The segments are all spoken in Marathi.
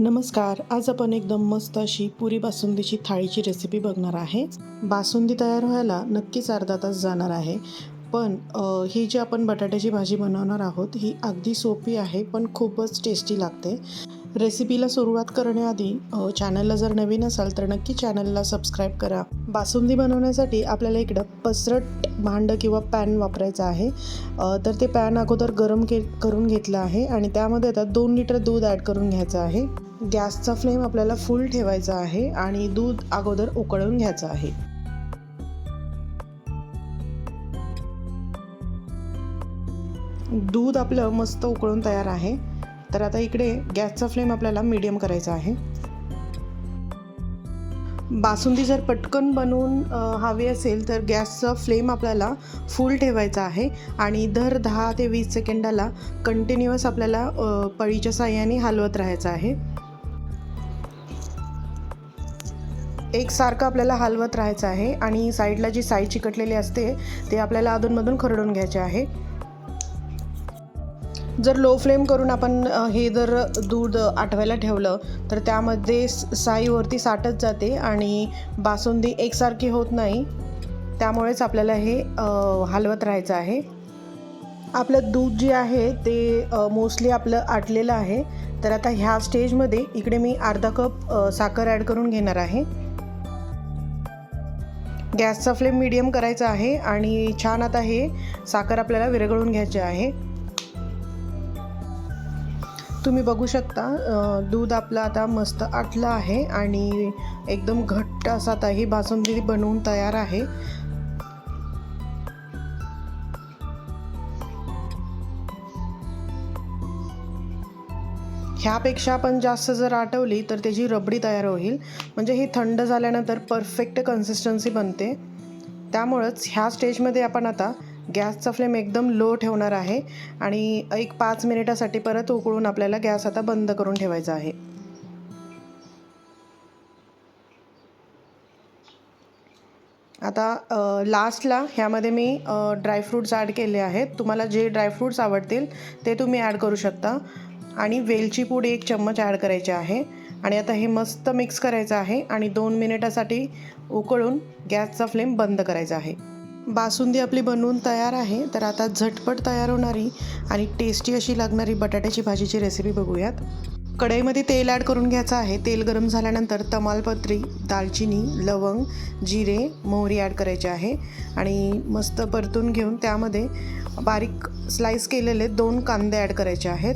नमस्कार आज आपण एकदम मस्त अशी पुरी बासुंदीची थाळीची रेसिपी बघणार आहे. बासुंदी तयार व्हायला नक्कीच अर्धा तास जाणार आहे. पण ही जी आपण बटाट्याची भाजी बनवणार आहोत ही अगदी सोपी आहे पण खूपच टेस्टी लागते. रेसिपीला सुरुवात करण्याआधी चॅनलला जर नवीन असाल तर नक्की चॅनलला सबस्क्राईब करा. बासुंदी बनवण्यासाठी आपल्याला इकडं पसरट भांडं किंवा पॅन वापरायचं आहे. तर ते पॅन अगोदर गरम के करून घेतलं आहे आणि त्यामध्ये आता दोन लिटर दूध ॲड करून घ्यायचं आहे. गॅसचा फ्लेम आपल्याला फुल ठेवायचा आहे आणि दूध अगोदर उकळून घ्यायचं आहे. दूध आपलं मस्त उकळून तयार आहे. तर आता इकडे गॅसचा फ्लेम आपल्याला मीडियम करायचा आहे. बासुंदी जर पटकन बनवून हवी असेल तर गॅसचा फ्लेम आपल्याला फुल ठेवायचा आहे आणि दर दहा ते वीस सेकंदाला कंटिन्युअस आपल्याला पळीच्या साह्याने हलवत राहायचं आहे. एकसारखं आपल्याला हलवत राहायचं आहे आणि साईडला जी साई चिकटलेली असते ते आपल्याला अधूनमधून खरडून घ्यायचे आहे. जर लो फ्लेम करून आपण हे जर दूध आठवायला ठेवलं तर त्यामध्ये साईवरती साठत जाते आणि बासुंदी एकसारखी होत नाही. त्यामुळेच आपल्याला हे हलवत राहायचं आहे. आपलं दूध जे आहे ते मोस्टली आपलं आटलेलं आहे. तर आता ह्या स्टेजमध्ये इकडे मी अर्धा कप साखर ॲड करून घेणार आहे. गॅसचा फ्लेम मीडियम करायचा आहे आणि छान आता हे साखर आपल्याला विरघळून घ्यायचे आहे. तुम्ही बघू शकता दूध आपलं आता मस्त आटलं आहे आणि एकदम घट्ट असा आता ही बासुंदी बनवून तयार आहे. ह्यापेक्षा आपण जास्त जर आटवली तर त्याची रबडी तयार होईल. म्हणजे ही थंड झाल्यानंतर परफेक्ट कन्सिस्टन्सी बनते. त्यामुळंच ह्या स्टेजमध्ये आपण आता गॅसचा फ्लेम एकदम लो ठेवणार आहे आणि एक पाच मिनिटासाठी परत उकळून आपल्याला गॅस आता बंद करून ठेवायचा आहे. आता लास्टला ह्यामध्ये मी ड्रायफ्रूट्स ॲड केले आहेत. तुम्हाला जे ड्रायफ्रूट्स आवडतील ते तुम्ही ॲड करू शकता. आणि वेलची पूड एक चम्मच ॲड करायची आहे. आणि आता हे मस्त मिक्स करायचं आहे आणि दोन मिनिटासाठी उकळून गॅसचा फ्लेम बंद करायचा आहे. बासुंदी आपली बनवून तयार आहे. तर आता झटपट तयार होणारी आणि टेस्टी अशी लागणारी बटाट्याची भाजीची रेसिपी बघूयात. कढईमध्ये तेल ॲड करून घ्यायचं आहे. तेल गरम झाल्यानंतर तमालपत्री दालचिनी लवंग जिरे मोहरी ॲड करायचे आहे. आणि मस्त परतून घेऊन त्यामध्ये बारीक स्लाईस केलेले दोन कांदे ॲड करायचे आहेत.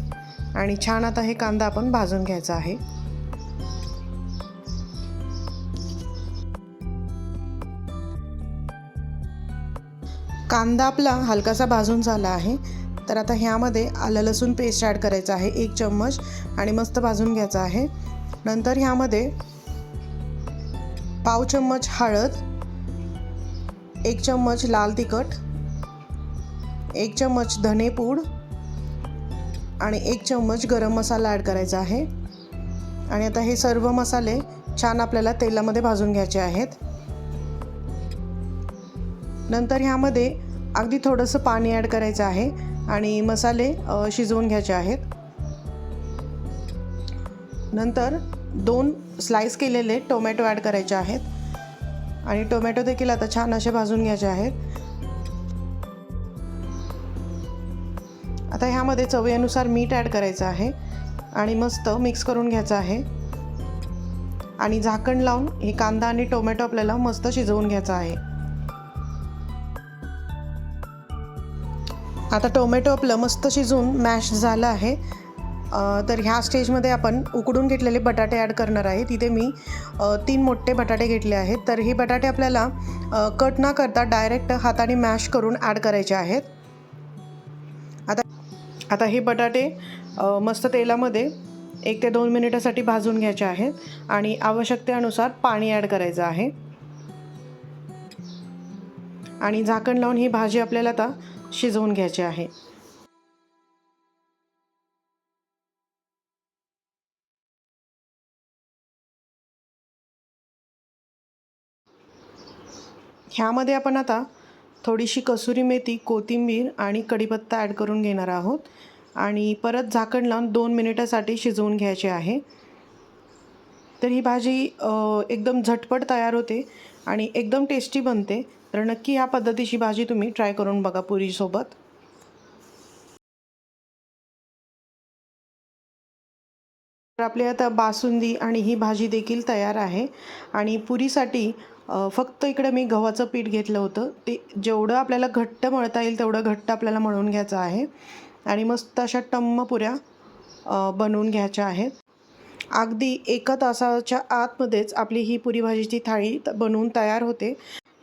आणि छान आता हे कांदा आपण भाजून घ्यायचा आहे. कांदा आपला हलकासा भाजून झाला आहे. तर आता ह्यामध्ये आलं लसूण पेस्ट ॲड करायचं आहे एक चम्मच आणि मस्त भाजून घ्यायचं आहे. नंतर ह्यामध्ये पाव चम्मच हळद एक चम्मच लाल तिखट एक चम्मच धनेपूड आणि एक चम्मच गरम मसाला ॲड करायचा आहे. आणि आता हे सर्व मसाले छान आपल्याला तेलामध्ये भाजून घ्यायचे आहेत. नंतर ह्यामध्ये अगदी थोडंसं पाणी ॲड करायचं आहे आणि मसाले शिजवून घ्यायचे आहेत. नंतर दोन स्लाइस केलेले टोमॅटो ॲड करायचे आहेत. आणि टोमॅटो देखील आता छान असे भाजून घ्यायचे आहेत. आता ह्यामध्ये चवीनुसार मीठ ॲड करायचं आहे आणि मस्त मिक्स करून घ्यायचं आहे. आणि झाकण लावून हे कांदा आणि टोमॅटो आपल्याला मस्त शिजवून घ्यायचा आहे. आता टोमॅटो आपलं मस्त शिजून मॅश झालं आहे. तर ह्या स्टेजमध्ये आपण उकडून घेतलेले बटाटे ॲड करणार आहे. तिथे मी तीन मोठे बटाटे घेतले आहेत. तर हे बटाटे आपल्याला कट न करता डायरेक्ट हाताने मॅश करून ॲड करायचे आहेत. आता हे बटाटे मस्त तेलामध्ये एक ते दोन मिनिटासाठी भाजून घ्यायचे आहेत आणि आवश्यकतेनुसार पाणी ॲड करायचं आहे. आणि झाकण लावून ही भाजी आपल्याला आता शिजवून घ्यायची आहे. ह्यामध्ये आपण आता थोडीशी कसुरी मेथी कोथिंबीर आणि कढीपत्ता ॲड करून घेणार आहोत. आणि परत झाकण लावून दोन मिनिटासाठी शिजवून घ्यायचे आहे. तर ही भाजी एकदम झटपट तयार होते आणि एकदम टेस्टी बनते. तर नक्की ह्या पद्धतीची भाजी तुम्ही ट्राय करून बघा पुरीसोबत. तर आपली आता बासुंदी आणि ही भाजी देखील तयार आहे. आणि पुरीसाठी फक्त इकडे मी गव्हाचं पीठ घेतलं होतं. ते जेवढं आपल्याला घट्ट मळता येईल तेवढं घट्ट आपल्याला मळून घ्यायचं आहे. आणि मस्त अशा टम्म पुऱ्या बनवून घ्यायच्या आहेत. अगदी एका तासाच्या आतमध्येच आपली ही पुरी भाजीची थाळी बनवून तयार होते.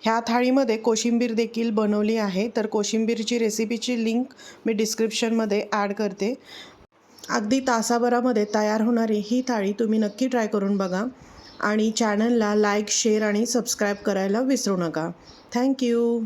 ह्या थाळीमध्ये कोशिंबीर देखील बनवली आहे. तर कोशिंबीरची रेसिपीची लिंक मी डिस्क्रिप्शनमध्ये ॲड करते. अगदी तासाभरामध्ये तयार होणारी ही थाळी तुम्ही नक्की ट्राय करून बघा आणि चॅनलला लाईक शेअर आणि सबस्क्राईब करायला विसरू नका. थँक्यू